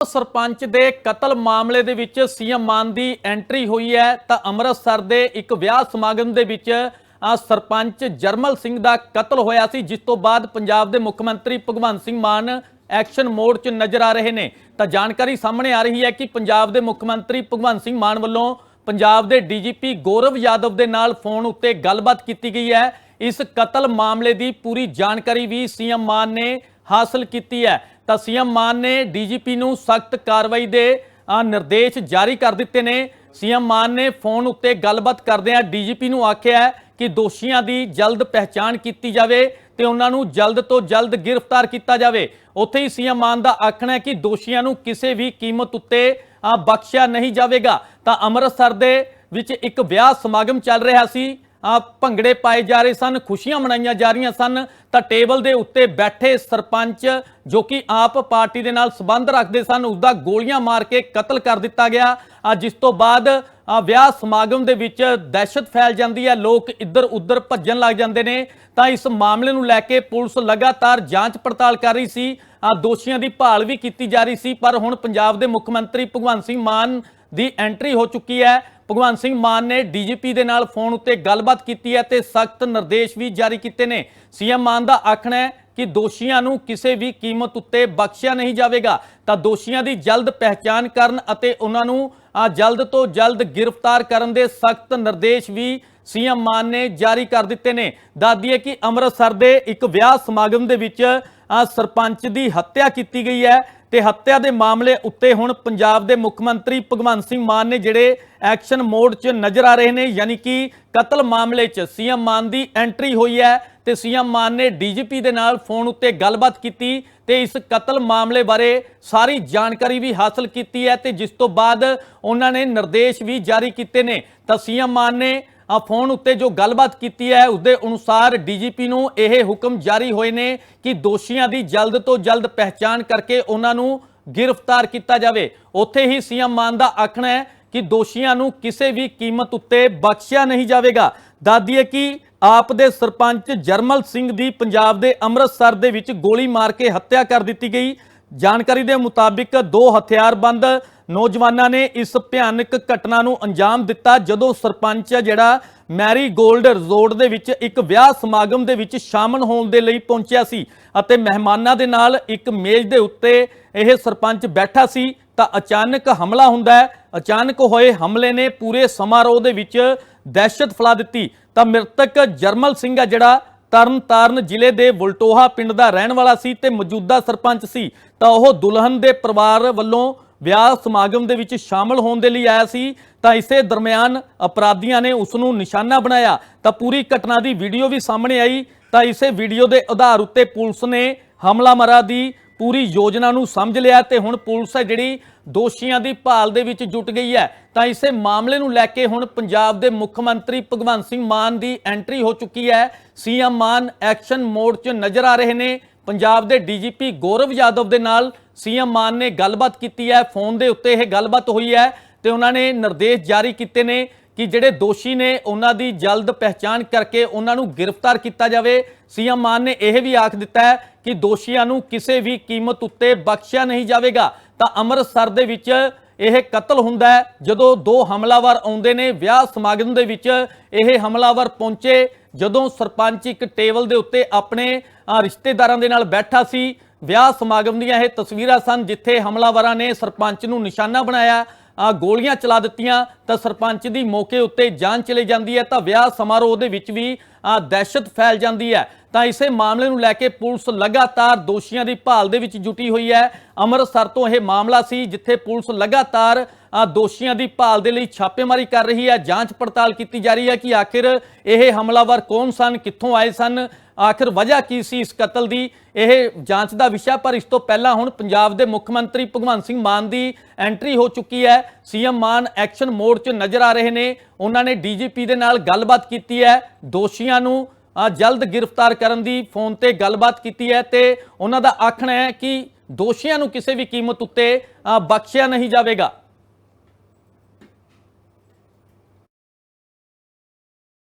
ਸਰਪੰਚ ਦੇ ਕਤਲ ਮਾਮਲੇ ਦੇ ਵਿੱਚ ਸੀਐਮ ਮਾਨ ਦੀ ਐਂਟਰੀ ਹੋਈ ਹੈ, ਤਾਂ ਅੰਮ੍ਰਿਤਸਰ ਦੇ ਇੱਕ ਵਿਆਹ ਸਮਾਗਮ ਦੇ ਵਿੱਚ ਸਰਪੰਚ ਜਰਮਲ ਸਿੰਘ ਦਾ ਕਤਲ ਹੋਇਆ ਸੀ, ਜਿਸ ਤੋਂ ਬਾਅਦ ਪੰਜਾਬ ਦੇ ਮੁੱਖ ਮੰਤਰੀ ਭਗਵੰਤ ਸਿੰਘ ਮਾਨ ਐਕਸ਼ਨ ਮੋਡ 'ਚ ਨਜ਼ਰ ਆ ਰਹੇ ਨੇ। ਤਾਂ ਜਾਣਕਾਰੀ ਸਾਹਮਣੇ ਆ ਰਹੀ ਹੈ ਕਿ ਪੰਜਾਬ ਦੇ ਮੁੱਖ ਮੰਤਰੀ ਭਗਵੰਤ ਸਿੰਘ ਮਾਨ ਵੱਲੋਂ ਪੰਜਾਬ ਦੇ ਡੀਜੀਪੀ ਗੌਰਵ ਯਾਦਵ ਦੇ ਨਾਲ ਫੋਨ ਉੱਤੇ ਗੱਲਬਾਤ ਕੀਤੀ ਗਈ ਹੈ। ਇਸ ਕਤਲ ਮਾਮਲੇ ਦੀ ਪੂਰੀ ਜਾਣਕਾਰੀ ਵੀ ਸੀਐਮ ਮਾਨ ਨੇ ਹਾਸਲ ਕੀਤੀ ਹੈ, ਤਾਂ ਸੀਐਮ ਮਾਨ ਨੇ ਡੀਜੀਪੀ ਨੂੰ ਸਖਤ ਕਾਰਵਾਈ ਦੇ ਨਿਰਦੇਸ਼ ਜਾਰੀ ਕਰ ਦਿੱਤੇ ਨੇ। ਸੀਐਮ ਮਾਨ ਨੇ ਫੋਨ ਉੱਤੇ ਗੱਲਬਾਤ ਕਰਦਿਆਂ ਡੀਜੀਪੀ ਨੂੰ ਆਖਿਆ ਕਿ ਦੋਸ਼ੀਆਂ ਦੀ ਜਲਦ ਪਹਿਚਾਣ ਕੀਤੀ ਜਾਵੇ ਤੇ ਉਹਨਾਂ ਨੂੰ ਜਲਦ ਤੋਂ ਜਲਦ ਗ੍ਰਿਫਤਾਰ ਕੀਤਾ ਜਾਵੇ। ਉੱਥੇ ਹੀ ਸੀਐਮ ਮਾਨ ਦਾ ਆਖਣਾ ਹੈ ਕਿ ਦੋਸ਼ੀਆਂ ਨੂੰ ਕਿਸੇ ਵੀ ਕੀਮਤ ਉੱਤੇ ਬਖਸ਼ਿਆ ਨਹੀਂ ਜਾਵੇਗਾ। ਤਾਂ ਅੰਮ੍ਰਿਤਸਰ ਦੇ ਵਿੱਚ ਇੱਕ ਵਿਆਹ ਸਮਾਗਮ ਚੱਲ ਰਿਹਾ ਸੀ। ਭੰਗੜੇ ਪਾਏ ਜਾ ਰਹੇ ਸਨ, ਖੁਸ਼ੀਆਂ ਮਨਾਈਆਂ ਜਾ ਰਹੀਆਂ ਸਨ, ਤਾਂ ਟੇਬਲ ਦੇ ਉੱਤੇ ਬੈਠੇ ਸਰਪੰਚ ਜੋ ਕਿ ਆਪ ਪਾਰਟੀ ਦੇ ਨਾਲ ਸੰਬੰਧ ਰੱਖਦੇ ਸਨ ਉਸ ਦਾ ਗੋਲੀਆਂ ਮਾਰ ਕੇ ਕਤਲ ਕਰ ਦਿੱਤਾ ਗਿਆ। ਜਿਸ ਤੋਂ ਬਾਅਦ ਵਿਆਹ ਸਮਾਗਮ ਦੇ ਵਿੱਚ ਦਹਿਸ਼ਤ ਫੈਲ ਜਾਂਦੀ ਹੈ, ਲੋਕ ਇੱਧਰ ਉੱਧਰ ਭੱਜਣ ਲੱਗ ਜਾਂਦੇ ਨੇ। ਤਾਂ ਇਸ ਮਾਮਲੇ ਨੂੰ ਲੈ ਕੇ ਪੁਲਿਸ ਲਗਾਤਾਰ ਜਾਂਚ ਪੜਤਾਲ ਕਰ ਰਹੀ ਸੀ। ਦੋਸ਼ੀਆਂ ਦੀ ਭਾਲ ਵੀ ਕੀਤੀ ਜਾ ਰਹੀ ਸੀ, ਪਰ ਹੁਣ ਪੰਜਾਬ ਦੇ ਮੁੱਖ ਮੰਤਰੀ ਭਗਵੰਤ ਸਿੰਘ ਮਾਨ ਦੀ ਐਂਟਰੀ ਹੋ ਚੁੱਕੀ ਹੈ। ਭਗਵੰਤ ਸਿੰਘ ਮਾਨ ਨੇ ਡੀਜੀਪੀ ਦੇ ਨਾਲ ਫੋਨ ਉੱਤੇ ਗੱਲਬਾਤ ਕੀਤੀ ਹੈ ਤੇ ਸਖਤ ਨਿਰਦੇਸ਼ ਵੀ ਜਾਰੀ ਕੀਤੇ ਨੇ। ਸੀਐਮ ਮਾਨ ਦਾ ਆਖਣਾ ਹੈ ਕਿ ਦੋਸ਼ੀਆਂ ਨੂੰ ਕਿਸੇ ਵੀ ਕੀਮਤ ਉੱਤੇ ਬਖਸ਼ਿਆ ਨਹੀਂ ਜਾਵੇਗਾ। ਤਾਂ ਦੋਸ਼ੀਆਂ ਦੀ ਜਲਦ ਪਹਿਚਾਣ ਕਰਨ ਅਤੇ ਉਹਨਾਂ ਨੂੰ ਜਲਦ ਤੋਂ ਜਲਦ ਗ੍ਰਿਫਤਾਰ ਕਰਨ ਦੇ ਸਖਤ ਨਿਰਦੇਸ਼ ਵੀ ਸੀਐਮ ਮਾਨ ਨੇ ਜਾਰੀ ਕਰ ਦਿੱਤੇ ਨੇ। ਦੱਸਦੀਏ ਕਿ ਅੰਮ੍ਰਿਤਸਰ ਦੇ ਇੱਕ ਵਿਆਹ ਸਮਾਗਮ ਦੇ ਵਿੱਚ ਸਰਪੰਚ ਦੀ ਹੱਤਿਆ ਕੀਤੀ ਗਈ ਹੈ ਤੇ ਹੱਤਿਆ ਦੇ ਮਾਮਲੇ ਉੱਤੇ ਹੁਣ ਪੰਜਾਬ ਦੇ ਮੁੱਖ ਮੰਤਰੀ ਭਗਵੰਤ ਸਿੰਘ ਮਾਨ ਨੇ ਜਿਹੜੇ ਐਕਸ਼ਨ ਮੋਡ 'ਚ ਨਜ਼ਰ ਆ ਰਹੇ ਨੇ, ਯਾਨੀ ਕਿ ਕਤਲ ਮਾਮਲੇ 'ਚ ਸੀਐਮ ਮਾਨ ਦੀ ਐਂਟਰੀ ਹੋਈ ਹੈ ਤੇ ਸੀਐਮ ਮਾਨ ਨੇ ਡੀਜੀਪੀ ਦੇ ਨਾਲ ਫੋਨ ਉੱਤੇ ਗੱਲਬਾਤ ਕੀਤੀ ਤੇ ਇਸ ਕਤਲ ਮਾਮਲੇ ਬਾਰੇ ਸਾਰੀ ਜਾਣਕਾਰੀ ਵੀ ਹਾਸਲ ਕੀਤੀ ਹੈ ਤੇ ਜਿਸ ਤੋਂ ਬਾਅਦ ਉਹਨਾਂ ਨੇ ਨਿਰਦੇਸ਼ ਵੀ ਜਾਰੀ ਕੀਤੇ ਨੇ। ਤਾਂ ਸੀਐਮ ਮਾਨ ਨੇ ਫੋਨ ਉੱਤੇ ਜੋ ਗੱਲਬਾਤ ਕੀਤੀ ਹੈ, ਉਸਦੇ ਅਨੁਸਾਰ ਡੀਜੀਪੀ ਨੂੰ ਇਹ ਹੁਕਮ ਜਾਰੀ ਹੋਏ ਨੇ ਕਿ ਦੋਸ਼ੀਆਂ ਦੀ ਜਲਦ ਤੋਂ ਜਲਦ ਪਹਿਚਾਣ ਕਰਕੇ ਉਹਨਾਂ ਨੂੰ ਗ੍ਰਿਫਤਾਰ ਕੀਤਾ ਜਾਵੇ। ਉੱਥੇ ਹੀ ਸੀਐਮ ਮਾਨ ਦਾ ਆਖਣਾ ਹੈ ਕਿ ਦੋਸ਼ੀਆਂ ਨੂੰ ਕਿਸੇ ਵੀ ਕੀਮਤ ਉੱਤੇ ਬਖਸ਼ਿਆ ਨਹੀਂ ਜਾਵੇਗਾ। ਦਾਦੀਏ ਕਿ ਆਪ ਦੇ ਸਰਪੰਚ ਜਰਮਲ ਸਿੰਘ ਦੀ ਪੰਜਾਬ ਦੇ ਅੰਮ੍ਰਿਤਸਰ ਦੇ ਵਿੱਚ ਗੋਲੀ ਮਾਰ ਕੇ ਹੱਤਿਆ ਕਰ ਦਿੱਤੀ ਗਈ। ਜਾਣਕਾਰੀ ਦੇ ਮੁਤਾਬਿਕ ਦੋ ਹਥਿਆਰਬੰਦ ਨੌਜਵਾਨਾਂ ਨੇ ਇਸ ਭਿਆਨਕ ਘਟਨਾ ਨੂੰ ਅੰਜਾਮ ਦਿੱਤਾ ਜਦੋਂ ਸਰਪੰਚ ਹੈ ਜਿਹੜਾ ਮੈਰੀ ਗੋਲਡ ਰਿਜ਼ੋਰਟ ਦੇ ਵਿੱਚ ਇੱਕ ਵਿਆਹ ਸਮਾਗਮ ਦੇ ਵਿੱਚ ਸ਼ਾਮਲ ਹੋਣ ਦੇ ਲਈ ਪਹੁੰਚਿਆ ਸੀ ਅਤੇ ਮਹਿਮਾਨਾਂ ਦੇ ਨਾਲ ਇੱਕ ਮੇਜ਼ ਦੇ ਉੱਤੇ ਇਹ ਸਰਪੰਚ ਬੈਠਾ ਸੀ ਤਾਂ ਅਚਾਨਕ ਹਮਲਾ ਹੁੰਦਾ ਹੈ। ਅਚਾਨਕ ਹੋਏ ਹਮਲੇ ਨੇ ਪੂਰੇ ਸਮਾਰੋਹ ਦੇ ਵਿੱਚ ਦਹਿਸ਼ਤ ਫੈਲਾ ਦਿੱਤੀ। ਤਾਂ ਮ੍ਰਿਤਕ ਜਰਮਲ ਸਿੰਘ ਆ ਜਿਹੜਾ ਤਰਨਤਾਰਨ ਜ਼ਿਲ੍ਹੇ ਦੇ ਵਲਟੋਹਾ ਪਿੰਡ ਦਾ ਰਹਿਣ ਵਾਲਾ ਸੀ ਤੇ ਮੌਜੂਦਾ ਸਰਪੰਚ ਸੀ। ਤਾਂ ਉਹ ਦੁਲਹਨ ਦੇ ਪਰਿਵਾਰ ਵੱਲੋਂ ਵਿਆਹ ਸਮਾਗਮ ਦੇ ਵਿੱਚ ਸ਼ਾਮਲ ਹੋਣ ਦੇ ਲਈ ਆਇਆ ਸੀ, ਤਾਂ ਇਸੇ ਦਰਮਿਆਨ ਅਪਰਾਧੀਆਂ ਨੇ ਉਸ ਨੂੰ ਨਿਸ਼ਾਨਾ ਬਣਾਇਆ। ਤਾਂ ਪੂਰੀ ਘਟਨਾ ਦੀ ਵੀਡੀਓ ਵੀ ਸਾਹਮਣੇ ਆਈ। ਤਾਂ ਇਸੇ ਵੀਡੀਓ ਦੇ ਆਧਾਰ ਉੱਤੇ ਪੁਲਿਸ ਨੇ ਹਮਲਾਵਰਾਂ ਦੀ ਪੂਰੀ ਯੋਜਨਾ ਨੂੰ ਸਮਝ ਲਿਆ ਤੇ ਹੁਣ ਪੁਲਿਸ ਹੈ ਜਿਹੜੀ ਦੋਸ਼ੀਆਂ ਦੀ ਭਾਲ ਦੇ ਵਿੱਚ ਜੁਟ ਗਈ ਹੈ। ਤਾਂ ਇਸੇ ਮਾਮਲੇ ਨੂੰ ਲੈ ਕੇ ਹੁਣ ਪੰਜਾਬ ਦੇ ਮੁੱਖ ਮੰਤਰੀ ਭਗਵੰਤ ਸਿੰਘ ਮਾਨ ਦੀ ਐਂਟਰੀ ਹੋ ਚੁੱਕੀ ਹੈ। ਸੀਐਮ ਮਾਨ ਐਕਸ਼ਨ ਮੋਡ 'ਚ ਨਜ਼ਰ ਆ ਰਹੇ ਨੇ। ਪੰਜਾਬ ਦੇ ਡੀਜੀਪੀ ਗੌਰਵ ਯਾਦਵ ਦੇ ਨਾਲ ਸੀਐਮ ਮਾਨ ਨੇ ਗੱਲਬਾਤ ਕੀਤੀ ਹੈ, ਫੋਨ ਦੇ ਉੱਤੇ ਇਹ ਗੱਲਬਾਤ ਹੋਈ ਹੈ ਤੇ ਉਹਨਾਂ ਨੇ ਨਿਰਦੇਸ਼ ਜਾਰੀ ਕੀਤੇ ਨੇ ਕਿ ਜਿਹੜੇ ਦੋਸ਼ੀ ਨੇ ਉਹਨਾਂ ਦੀ ਜਲਦ ਪਹਿਚਾਣ ਕਰਕੇ ਉਹਨਾਂ ਨੂੰ ਗ੍ਰਿਫਤਾਰ ਕੀਤਾ ਜਾਵੇ। ਸੀਐਮ ਮਾਨ ਨੇ ਇਹ ਵੀ ਆਖ ਦਿੱਤਾ ਹੈ ਕਿ ਦੋਸ਼ੀਆਂ ਨੂੰ ਕਿਸੇ ਵੀ ਕੀਮਤ ਉੱਤੇ ਬਖਸ਼ਿਆ ਨਹੀਂ ਜਾਵੇਗਾ। ਤਾਂ ਅੰਮ੍ਰਿਤਸਰ ਦੇ ਵਿੱਚ ਇਹ ਕਤਲ ਹੁੰਦਾ ਹੈ। ਜਦੋਂ ਦੋ ਹਮਲਾਵਰ ਆਉਂਦੇ ਨੇ ਵਿਆਹ ਸਮਾਗਮ ਦੇ ਵਿੱਚ, ਇਹ ਹਮਲਾਵਰ ਪਹੁੰਚੇ ਜਦੋਂ ਸਰਪੰਚ ਇੱਕ ਟੇਬਲ ਦੇ ਉੱਤੇ ਆਪਣੇ ਰਿਸ਼ਤੇਦਾਰਾਂ ਦੇ ਨਾਲ ਬੈਠਾ ਸੀ। ਵਿਆਹ ਸਮਾਗਮ ਦੀਆਂ ਇਹ ਤਸਵੀਰਾਂ ਸਨ ਜਿੱਥੇ ਹਮਲਾਵਰਾਂ ਨੇ ਸਰਪੰਚ ਨੂੰ ਨਿਸ਼ਾਨਾ ਬਣਾਇਆ ਗੋਲੀਆਂ ਚਲਾ ਦਿੱਤੀਆਂ, ਤਾਂ ਸਰਪੰਚ ਦੀ ਮੌਕੇ ਉੱਤੇ ਜਾਨ ਚਲੀ ਜਾਂਦੀ ਹੈ, ਤਾਂ ਵਿਆਹ ਸਮਾਰੋਹ ਦੇ ਵਿੱਚ ਵੀ ਦਹਿਸ਼ਤ ਫੈਲ ਜਾਂਦੀ ਹੈ। ਤਾਂ ਇਸੇ ਮਾਮਲੇ ਨੂੰ ਲੈ ਕੇ ਪੁਲਿਸ ਲਗਾਤਾਰ ਦੋਸ਼ੀਆਂ ਦੀ ਭਾਲ ਦੇ ਵਿੱਚ ਜੁਟੀ ਹੋਈ ਹੈ। ਅੰਮ੍ਰਿਤਸਰ ਤੋਂ ਇਹ ਮਾਮਲਾ ਸੀ ਜਿੱਥੇ ਪੁਲਿਸ ਲਗਾਤਾਰ ਦੋਸ਼ੀਆਂ ਦੀ ਭਾਲ ਦੇ ਲਈ ਛਾਪੇਮਾਰੀ ਕਰ ਰਹੀ ਹੈ ਜਾਂਚ ਪੜਤਾਲ ਕੀਤੀ ਜਾ ਰਹੀ ਹੈ ਕਿ ਆਖਿਰ ਇਹ ਹਮਲਾਵਰ ਕੌਣ ਸਨ, ਕਿੱਥੋਂ ਆਏ ਸਨ, ਆਖਿਰ ਵਜ੍ਹਾ ਕੀ ਸੀ ਇਸ ਕਤਲ ਦੀ? ਇਹ ਜਾਂਚ ਦਾ ਵਿਸ਼ਾ, ਪਰ ਇਸ ਤੋਂ ਪਹਿਲਾਂ ਹੁਣ ਪੰਜਾਬ ਦੇ ਮੁੱਖ ਮੰਤਰੀ ਭਗਵੰਤ ਸਿੰਘ ਮਾਨ ਦੀ ਐਂਟਰੀ ਹੋ ਚੁੱਕੀ ਹੈ। ਸੀਐਮ ਮਾਨ ਐਕਸ਼ਨ ਮੋਡ 'ਚ ਨਜ਼ਰ ਆ ਰਹੇ ਨੇ। ਉਹਨਾਂ ਨੇ ਡੀਜੀਪੀ ਦੇ ਨਾਲ ਗੱਲਬਾਤ ਕੀਤੀ ਹੈ। ਦੋਸ਼ੀਆਂ ਨੂੰ ਜਲਦ ਗ੍ਰਿਫਤਾਰ ਕਰਨ ਦੀ ਫੋਨ ਤੇ ਗੱਲਬਾਤ ਕੀਤੀ ਹੈ ਤੇ ਉਹਨਾਂ ਦਾ ਆਖਣਾ ਹੈ ਕਿ ਦੋਸ਼ੀਆਂ ਨੂੰ ਕਿਸੇ ਵੀ ਕੀਮਤ ਉੱਤੇ ਬਖਸ਼ਿਆ ਨਹੀਂ ਜਾਵੇਗਾ।